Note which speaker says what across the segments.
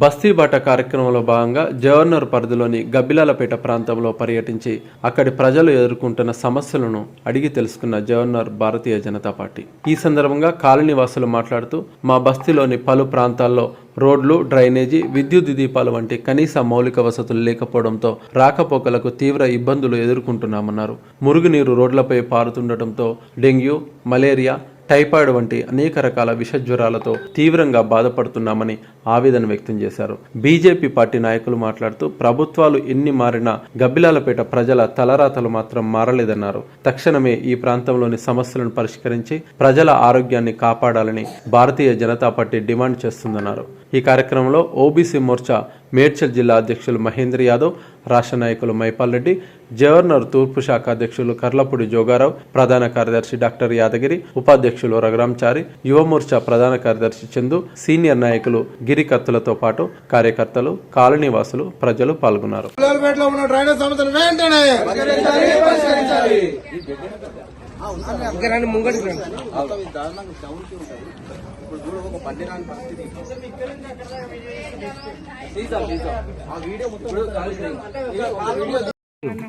Speaker 1: బస్తీబాట కార్యక్రమంలో భాగంగా జవర్నర్ పరిధిలోని గబ్బిలాలపేట ప్రాంతంలో పర్యటించి అక్కడి ప్రజలు ఎదుర్కొంటున్న సమస్యలను అడిగి తెలుసుకున్న జవర్నర్ భారతీయ జనతా పార్టీ. ఈ సందర్భంగా కాలనీవాసులు మాట్లాడుతూ మా బస్తీలోని పలు ప్రాంతాల్లో రోడ్లు డ్రైనేజీ విద్యుత్ దీపాలు వంటి కనీస మౌలిక వసతులు లేకపోవడంతో రాకపోకలకు తీవ్ర ఇబ్బందులు ఎదుర్కొంటున్నామన్నారు. మురుగునీరు రోడ్లపై పారుతుండటంతో డెంగ్యూ మలేరియా టైఫాయిడ్ వంటి అనేక రకాల విషజ్వరాలతో తీవ్రంగా బాధపడుతున్నామని ఆవేదన వ్యక్తం చేశారు. బీజేపీ పార్టీ నాయకులు మాట్లాడుతూ ప్రభుత్వాలు ఎన్ని మారినా గబ్బిలాలపేట ప్రజల తలరాతలు మాత్రం మారలేదన్నారు. తక్షణమే ఈ ప్రాంతంలోని సమస్యలను పరిష్కరించి ప్రజల ఆరోగ్యాన్ని కాపాడాలని భారతీయ జనతా పార్టీ డిమాండ్ చేస్తుందన్నారు. ఈ కార్యక్రమంలో ఓబీసీ మోర్చా మేడ్చల్ జిల్లా అధ్యక్షులు మహేంద్ర యాదవ్ రాష్ట్ర నాయకులు మైపాల్ రెడ్డి జవహర్నగర్ తూర్పు శాఖ అధ్యక్షులు కర్లపూడి జోగారావు ప్రధాన కార్యదర్శి డాక్టర్ యాదగిరి ఉపాధ్యక్షులు రఘురాంచారి యువమోర్చా ప్రధాన కార్యదర్శి చందు సీనియర్ నాయకులు గిరికర్తలతో పాటు కార్యకర్తలు కాలనీవాసులు ప్రజలు పాల్గొన్నారు.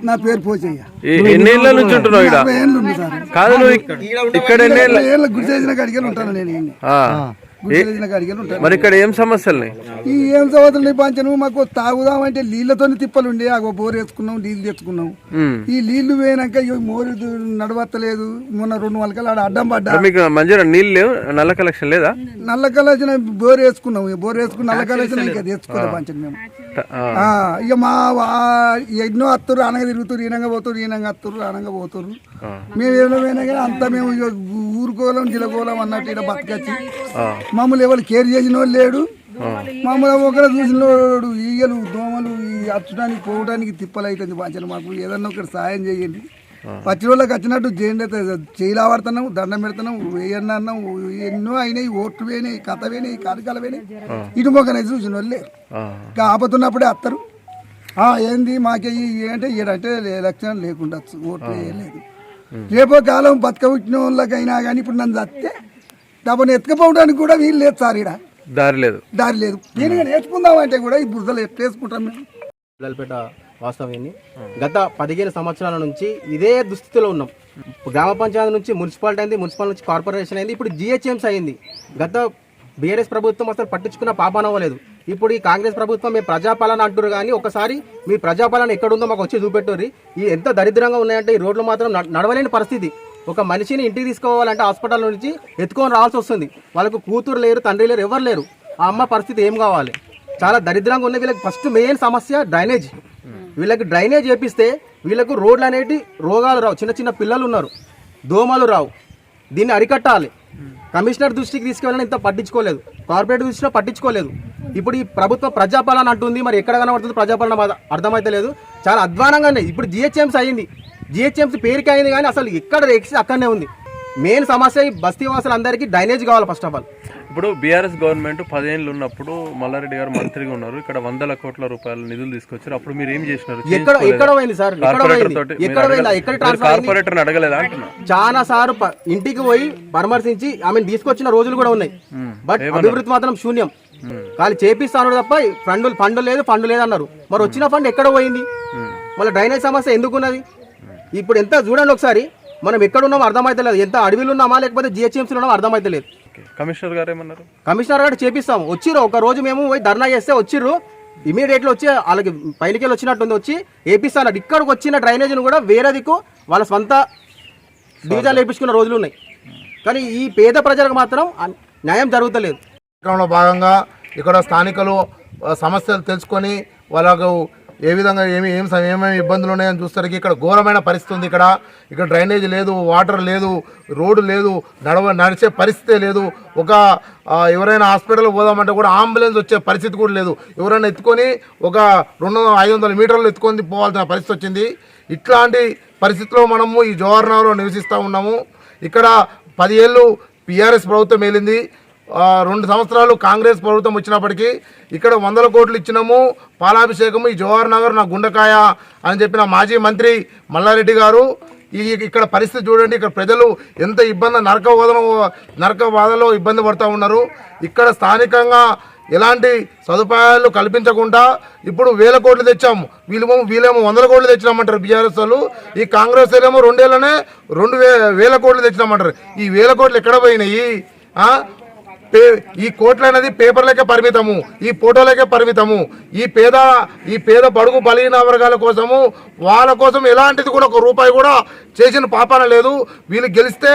Speaker 2: నా పేరు పోచయ్య.
Speaker 1: నుంచి ఉంటున్నావు ఇక్కడ? కాదు నువ్వు ఇక్- ఇక్కడ ఎన్నేళ్ళ
Speaker 2: చేసిన ఉంటాను నేను
Speaker 1: మరి ఇక్కడ ఏం సమస్యలు
Speaker 2: ఈ ఏం చదువుతుంది పంచను మాకు తాగుదామంటే నీళ్ళతో తిప్పలు ఉండే. ఆ బోర్ వేసుకున్నాం నీళ్ళు తెచ్చుకున్నాం. ఈ నీళ్ళు పోయినాక మోరు నడవత్తలేదు. మొన్న రెండు వలకలు ఆడ అడ్డం పడ్డా.
Speaker 1: మీకు మంచిగా నీళ్ళు లేవు? నల్ల కలెక్షన్ లేదా?
Speaker 2: నల్ల కలసిన బోర్ వేసుకున్నాం. బోర్ వేసుకుని నల్ల కలసిన ఇంకా తెచ్చుకోలే పంచను మేము.
Speaker 1: ఆ.
Speaker 2: ఆ, ఇక మా వా- ఎన్నో అత్తురు అనగా తిరుగుతారు ఈనంగా పోతారు ఈనంగా అత్తురు అనగా పోతారు మేము ఏమైనా పోయినా కానీ అంతా మేము ఊరుకోలం జిలకోలం అన్నట్టు ఇక్కడ బతకచ్చి. మమ్మల్ని ఎవరు కేర్ చేసిన వాళ్ళు లేడు. మమ్మల్ని ఒకరు చూసిన వాడు ఈగలు దోమలు ఈ అచ్చడానికి పోవడానికి తిప్పలు అవుతుంది బాధ్యత మాకు. ఏదన్నా ఒకటి సాయం చేయండి. పచ్చి వాళ్ళకి వచ్చినట్టు చేయండి. అయితే చేయిలా పడుతున్నాం దండం పెడుతున్నాం వేయన్న అన్నాం ఎన్నో అయినాయి ఓట్లు పోయినాయి కథ పోయినాయి కారకాలు పోయినాయి. ఇటు మొక్కనే చూసిన వాళ్ళు. ఇంకా ఆపతున్నప్పుడే అత్తరు. ఆ, ఏంది మాకే ఏంటంటే ఈడంటే ఎలక్షన్ లేకుండా ఓట్లు వేయలేదు. రేపో కాలం బతక పుట్టిన వాళ్ళకైనా కానీ ఇప్పుడు నన్ను చస్తే డబ్బుని ఎత్తుకపోవడానికి కూడా వీలు లేదు సార్ ఈడ.
Speaker 1: దారి లేదు.
Speaker 2: దారి లేదు. దీనిగా నేర్చుకుందామంటే కూడా ఈ బురదలు ఎట్లా వేసుకుంటాం మేము?
Speaker 3: పిల్లలపేట వాస్తవ్యాన్ని గత పదిహేను సంవత్సరాల నుంచి ఇదే దుస్థితిలో ఉన్నాం. గ్రామ పంచాయతీ నుంచి మున్సిపాలిటీ అయింది మున్సిపల్ నుంచి కార్పొరేషన్ అయింది ఇప్పుడు జిహెచ్ఎంసీ అయింది. గత బీఆర్ఎస్ ప్రభుత్వం అసలు పట్టించుకున్న పాపాన అవ్వలేదు ఇప్పుడు ఈ కాంగ్రెస్ ప్రభుత్వం మేము ప్రజాపాలన అంటారు కానీ ఒకసారి మీ ప్రజాపాలన ఎక్కడుందో మాకు వచ్చి చూపెట్టుర్రి. ఈ ఎంత దరిద్రంగా ఉన్నాయంటే ఈ రోడ్లు మాత్రం నడవలేని పరిస్థితి. ఒక మనిషిని ఇంటికి తీసుకోవాలంటే హాస్పిటల్ నుంచి ఎత్తుకొని రావాల్సి వస్తుంది. వాళ్ళకు కూతురు లేరు తండ్రి లేరు ఎవరు లేరు. ఆ అమ్మ పరిస్థితి ఏం కావాలి? చాలా దరిద్రంగా ఉన్న వీళ్ళకి ఫస్ట్ మెయిన్ సమస్య డ్రైనేజ్. వీళ్ళకి డ్రైనేజ్ చేపిస్తే వీళ్ళకు రోడ్లు అనేటి రోగాలు రావు. చిన్న చిన్న పిల్లలు ఉన్నారు. దోమలు రావు. దీన్ని అరికట్టాలి. కమిషనర్ దృష్టికి తీసుకెళ్ళిన ఇంత పట్టించుకోలేదు. కార్పొరేట్ దృష్టిలో పట్టించుకోలేదు. ఇప్పుడు ఈ ప్రభుత్వ ప్రజాపాలన అంటుంది మరి ఎక్కడ కనబడుతుంది ప్రజాపాలన అర్థమైతే లేదు. చాలా అధ్వానంగా ఉన్నాయి ఇప్పుడు జిహెచ్ఎంసీ అయింది. జిహెచ్ఎంసీ పేరుకి అయింది కానీ అసలు ఎక్కడ ఎక్స్ అక్కడనే ఉంది. మెయిన్ సమస్య ఈ బస్తీ వాసులందరికీ డ్రైనేజ్ కావాలి ఫస్ట్ ఆఫ్ ఆల్.
Speaker 1: ఇప్పుడు బీఆర్ఎస్ గవర్నమెంట్ పదేళ్ళు ఉన్నప్పుడు మల్లారెడ్డి గారు మంత్రిగా ఉన్నారు. ఇక్కడ వందల కోట్ల రూపాయల నిధులు తీసుకొచ్చారు. అప్పుడు మీరు ఏం చేసినారు?
Speaker 3: ఎక్కడ ఎక్కడ పోయింది సార్? ఎక్కడ
Speaker 1: కార్పొరేటర్ అడగలేదా.
Speaker 3: చాలా సార్లు ప- ఇంటికి పోయి పరామర్శించి ఆమె తీసుకొచ్చిన రోజులు కూడా ఉన్నాయి. బట్ అభివృద్ధి మాత్రం శూన్యం. వాళ్ళు చేపిస్తాను తప్ప ఫండ్ ఫండ్ లేదు ఫండ్ లేదు అన్నారు. మరి వచ్చిన ఫండ్ ఎక్కడ పోయింది? మళ్ళీ డ్రైనేజ్ సమస్య ఎందుకున్నది? ఇప్పుడు ఎంత చూడండి ఒకసారి. మనం ఎక్కడ ఉన్నామో అర్థమైతలేదు ఎంత అడవిలో ఉన్నామా లేకపోతే జిహెచ్ఎంసీలో ఉన్నామో అర్థమైతలేదు.
Speaker 1: కమిషనర్ గారు ఏమన్నారు?
Speaker 3: కమిషనర్ గారు చేపిస్తాం వచ్చిర్రు. ఒక రోజు మేము పోయి ధర్నా చేస్తే వచ్చిర్రు. ఇమీడియట్లీ వచ్చి వాళ్ళకి పైనకి వచ్చినట్టుంది. వచ్చి వేపిస్తాను ఇక్కడికి వచ్చిన డ్రైనేజీని కూడా వేరే దిక్కు వాళ్ళ స్వంత డివిజన్లు వేపించుకున్న రోజులు ఉన్నాయి. కానీ ఈ పేద ప్రజలకు మాత్రం న్యాయం జరుగుతలేదు.
Speaker 4: కార్యక్రమంలో భాగంగా ఇక్కడ స్థానికులు సమస్యలు తెలుసుకొని వాళ్ళకు ఏ విధంగా ఏమి ఏం ఏమేమి ఇబ్బందులు ఉన్నాయని చూస్తారు ఇక్కడ ఘోరమైన పరిస్థితి ఉంది ఇక్కడ. ఇక్కడ డ్రైనేజ్ లేదు వాటర్ లేదు రోడ్డు లేదు నడవ నడిచే పరిస్థితే లేదు. ఒక ఎవరైనా హాస్పిటల్ పోదామంటే కూడా అంబులెన్స్ వచ్చే పరిస్థితి కూడా లేదు. ఎవరైనా ఎత్తుకొని ఒక రెండు ఐదు వందల మీటర్లు ఎత్తుకొని పోవాల్సిన పరిస్థితి వచ్చింది. ఇట్లాంటి పరిస్థితిలో మనము ఈ జవహర్నగర్లో నివసిస్తూ ఉన్నాము. ఇక్కడ పది ఏళ్ళు పిఆర్ఎస్ ప్రభుత్వం వెళ్ళింది రెండు సంవత్సరాలు కాంగ్రెస్ ప్రభుత్వం వచ్చినప్పటికీ ఇక్కడ వందల కోట్లు ఇచ్చినాము పాలాభిషేకము ఈ జవహర్ నగర్ నా గుండెకాయ అని చెప్పిన మాజీ మంత్రి మల్లారెడ్డి గారు. ఈ ఇక్కడ పరిస్థితి చూడండి ఇక్కడ ప్రజలు ఎంత ఇబ్బంది నరక వాదన నరక బాధలో ఇబ్బంది పడుతూ ఉన్నారు. ఇక్కడ స్థానికంగా ఎలాంటి సదుపాయాలు కల్పించకుండా ఇప్పుడు వేల కోట్లు తెచ్చాము. వీళ్ళేమో వీళ్ళేమో వందల కోట్లు తెచ్చినామంటారు బీఆర్ఎస్ వాళ్ళు. ఈ కాంగ్రెస్ ఏమో రెండేళ్ళనే రెండు వేల కోట్లు తెచ్చినామంటారు. ఈ వేల కోట్లు ఎక్కడ పోయినాయి? పే ఈ కోట్లు అనేది పేపర్లకే పరిమితము ఈ ఫోటోలకే పరిమితము. ఈ పేద ఈ పేద బడుగు బలహీన వర్గాల కోసము వాళ్ళ కోసం ఎలాంటిది కూడా ఒక రూపాయి కూడా చేసిన పాపాన లేదు. వీళ్ళు గెలిస్తే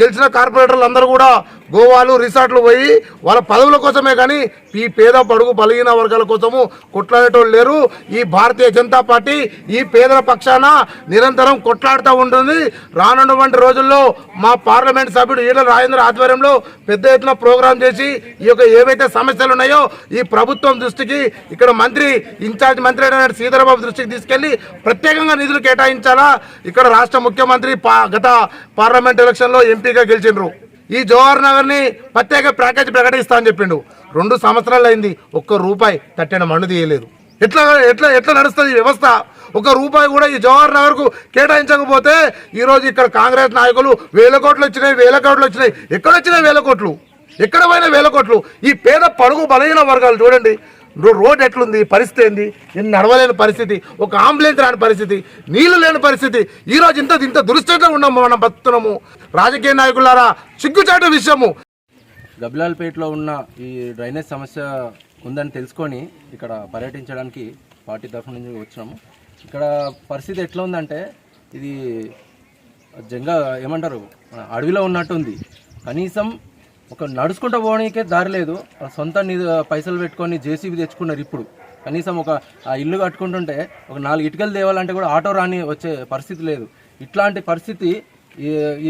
Speaker 4: గెలిచిన కార్పొరేటర్లు అందరూ కూడా గోవాలు రిసార్ట్లు పోయి వాళ్ళ పదవుల కోసమే కానీ ఈ పేద పడుగు బలహీన వర్గాల కోసము కొట్లాడేటోళ్ళు లేరు. ఈ భారతీయ జనతా పార్టీ ఈ పేదల పక్షాన నిరంతరం కొట్లాడుతూ ఉంటుంది. రానున్నటువంటి రోజుల్లో మా పార్లమెంట్ సభ్యుడు ఈడ రాజేంద్ర ఆధ్వర్యంలో పెద్ద ఎత్తున ప్రోగ్రాం చేసి ఈ యొక్క ఏవైతే సమస్యలు ఉన్నాయో ఈ ప్రభుత్వం దృష్టికి ఇక్కడ మంత్రి ఇన్ఛార్జ్ మంత్రి అయిన శ్రీధరబాబు దృష్టికి తీసుకెళ్ళి ప్రత్యేకంగా నిధులు కేటాయించాలా? ఇక్కడ రాష్ట్ర ముఖ్యమంత్రి పా- గత పార్లమెంట్ ఎలక్షన్లో ఎంపీగా గెలిచిండ్రు. ఈ జవహర్ నగర్ని ప్రత్యేక ప్యాకేజ్ ప్రకటిస్తా అని చెప్పిండు. రెండు సంవత్సరాలు అయింది. ఒక్క రూపాయి తట్టిన మన్ను తీయలేదు. ఎట్లా ఎట్లా ఎట్లా నడుస్తుంది ఈ వ్యవస్థ? ఒక రూపాయి కూడా ఈ జవహర్ నగర్కు కేటాయించకపోతే ఈ రోజు ఇక్కడ కాంగ్రెస్ నాయకులు వేల కోట్లు వచ్చినాయి వేల కోట్లు వచ్చినాయి. ఎక్కడ వచ్చినాయి వేల కోట్లు? ఎక్కడ పోయినా వేల కోట్లు? ఈ పేద పడుగు బలహీన వర్గాలు చూడండి. రోడ్ ఎట్లుంది? పరిస్థితి ఏంది? నేను నడవలేని పరిస్థితి. ఒక అంబులెన్స్ రాని పరిస్థితి. నీళ్ళు లేని పరిస్థితి. ఈ రోజు ఇంత ఇంత దురుస్థితిలో ఉన్నాము మనం బతున్నాము రాజకీయ నాయకులారా సిగ్గుచాటు విషయము.
Speaker 5: గబ్లాల్పేటలో ఉన్న ఈ డ్రైనేజ్ సమస్య ఉందని తెలుసుకొని ఇక్కడ పర్యటించడానికి పార్టీ తరఫు నుంచి వచ్చినాము. ఇక్కడ పరిస్థితి ఎట్లా ఉందంటే ఇది జంగ ఏమంటారు? అడవిలో ఉన్నట్టు ఉంది కనీసం ఒక నడుచుకుంటూ పోవడానికే దారి లేదు. సొంత పైసలు పెట్టుకొని జేసీబీ తెచ్చుకున్నారు ఇప్పుడు. కనీసం ఒక ఇల్లు కట్టుకుంటుంటే ఒక నాలుగు ఇటుకలు తేవాలంటే కూడా ఆటో రాని వచ్చే పరిస్థితి లేదు. ఇట్లాంటి పరిస్థితి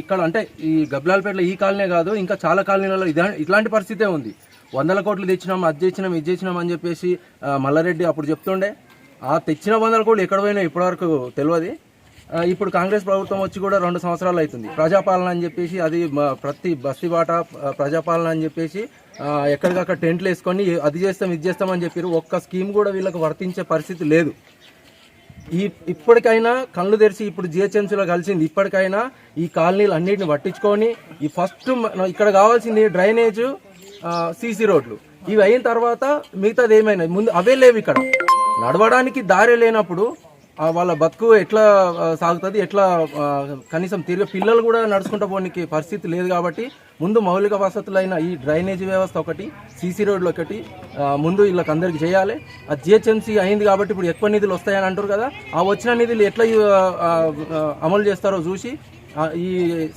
Speaker 5: ఇక్కడ అంటే ఈ గబ్లాలపేటలో ఈ కాలనీ కాదు ఇంకా చాలా కాలనీలలో ఇదే ఇట్లాంటి పరిస్థితే ఉంది. వందల కోట్లు తెచ్చినాం అది చేసినాం ఇది చేసినాం అని చెప్పేసి మల్లారెడ్డి అప్పుడు చెప్తుండే. ఆ తెచ్చిన వందల కోట్లు ఎక్కడ పోయినా ఇప్పటివరకు తెలియదు ఇప్పుడు కాంగ్రెస్ ప్రభుత్వం వచ్చి కూడా రెండు సంవత్సరాలు అవుతుంది. ప్రజాపాలన అని చెప్పేసి అది ప్రతి బస్తీ బాట ప్రజాపాలన అని చెప్పేసి ఎక్కడికక్కడ టెంట్లు వేసుకొని అది చేస్తాం ఇది చేస్తాం అని చెప్పారు. ఒక్క స్కీమ్ కూడా వీళ్ళకి వర్తించే పరిస్థితి లేదు. ఈ ఇప్పటికైనా కళ్ళు తెరిచి ఇప్పుడు జిహెచ్ఎంసీలో కలిసింది. ఇప్పటికైనా ఈ కాలనీలు అన్నిటిని పట్టించుకొని ఈ ఫస్ట్ ఇక్కడ కావాల్సింది డ్రైనేజ్ సీసీ రోడ్లు. ఇవి అయిన తర్వాత మిగతాది ఏమైనా? ముందు అవే లేవు ఇక్కడ. నడవడానికి దారి లేనప్పుడు వాళ్ళ బతుకు ఎట్లా సాగుతుంది ఎట్లా కనీసం తిరిగి పిల్లలు కూడా నడుచుకుంటూ పోనీకి పరిస్థితి లేదు కాబట్టి ముందు మౌలిక వసతులైన ఈ డ్రైనేజీ వ్యవస్థ ఒకటి సీసీ రోడ్లు ఒకటి ముందు వీళ్ళకి అందరికి చేయాలి. ఆ జిహెచ్ఎంసీ అయింది కాబట్టి ఇప్పుడు ఎక్కువ నిధులు వస్తాయని అంటారు కదా ఆ వచ్చిన నిధులు ఎట్లా అమలు చేస్తారో చూసి ఈ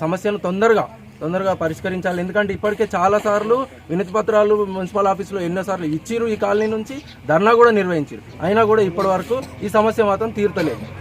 Speaker 5: సమస్యను తొందరగా తొందరగా పరిష్కరించాలి. ఎందుకంటే ఇప్పటికే చాలా సార్లు వినతి పత్రాలు మున్సిపల్ ఆఫీసులో ఎన్నోసార్లు ఇచ్చిరు ఈ కాలనీ నుంచి ధర్నా కూడా నిర్వహించారు అయినా కూడా ఇప్పటి వరకు ఈ సమస్య మాత్రం తీర్తలేదు.